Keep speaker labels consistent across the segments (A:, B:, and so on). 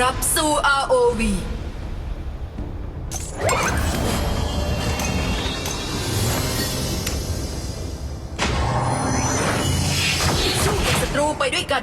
A: รับสู่ ROV สู้กับศัตรูไปด้วยกัน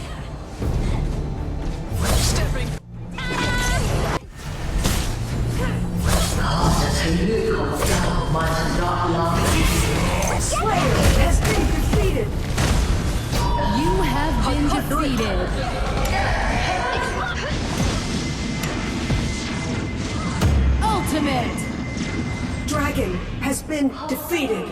B: Slayer has been defeated.
C: You have been defeated. Ultimate.
B: Dragon has been defeated.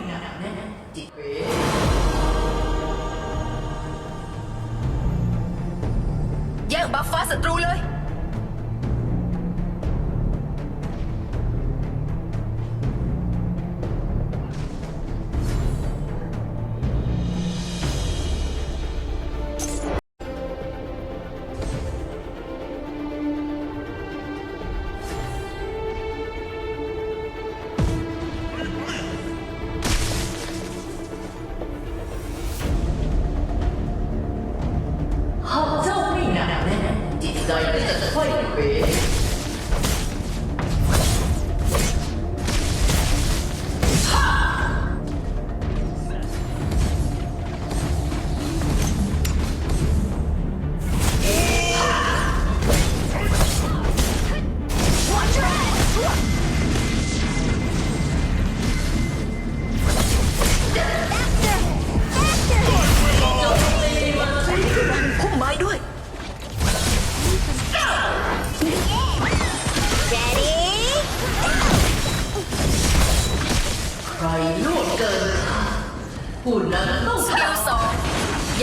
D: ผู้นั้นต้อง
A: สกิลสอง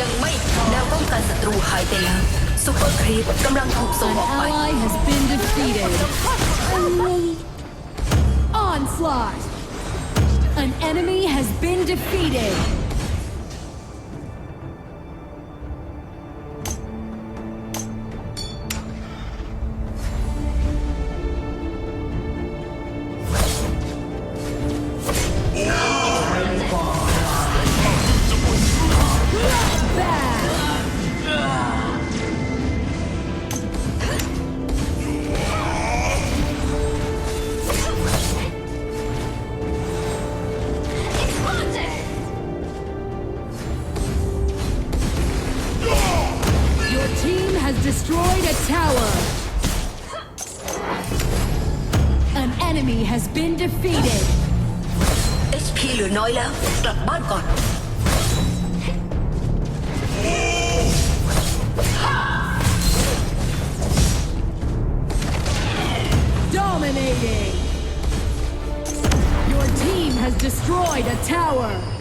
A: ยังไม่แนวป้องกันศัตรูหายไปแล้วซูเปอร์ครีปกำลังถูกส่ง
C: An
A: ออกไป
C: ally has been defeated. Onslaught! An enemy has been defeated.
A: อยแล้ว กลับบ้านก่อน
C: Dominating! Your team has destroyed a tower!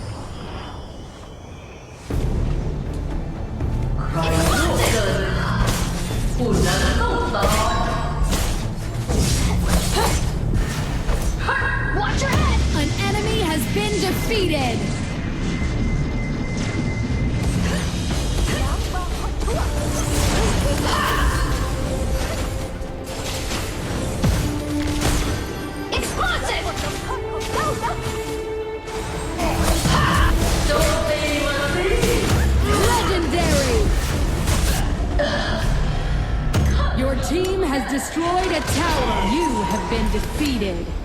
C: defeated! Legendary! Your team has destroyed a tower. You have been defeated.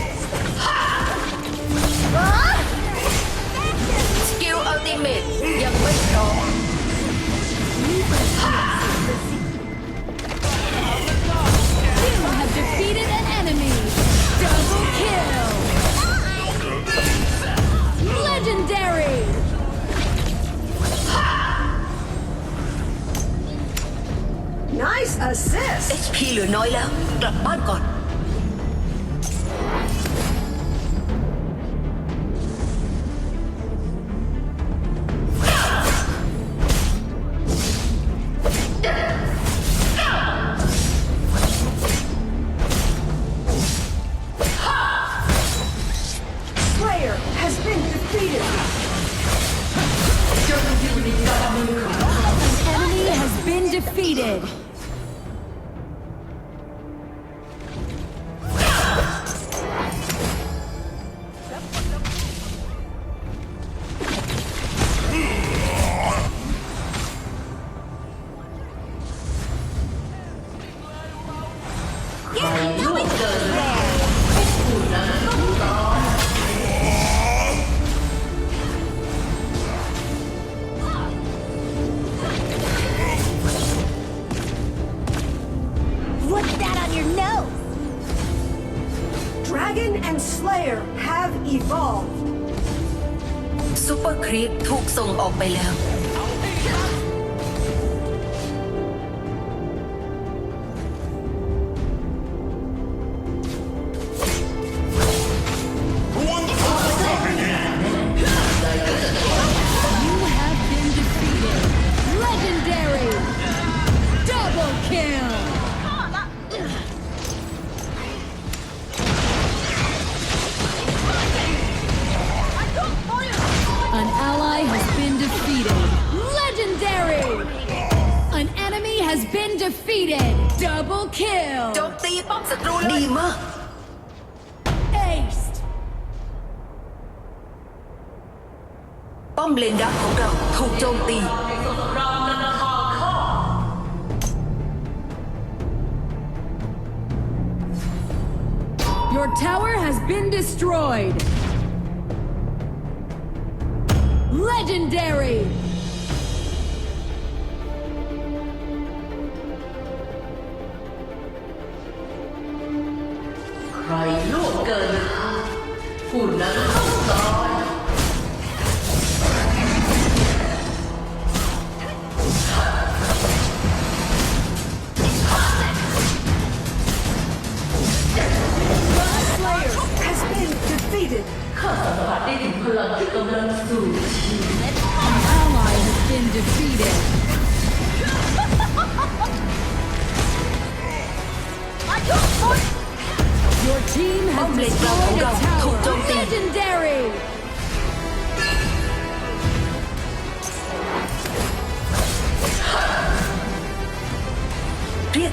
B: Nice assist.
A: HP เหลือน้อยแล้ว กลับบ้านก่อน
B: Slayer has been defeated.
C: An enemy has been defeated.
B: Player have evolved.
A: ซูเปอร์ครีปถูกส่งออกไปแล้ว ป้อมเลนดักของเราถูกโจมตี
D: ในสงครามนานาชาติข้า
C: Your tower has been destroyed. Legendary.
D: ใคร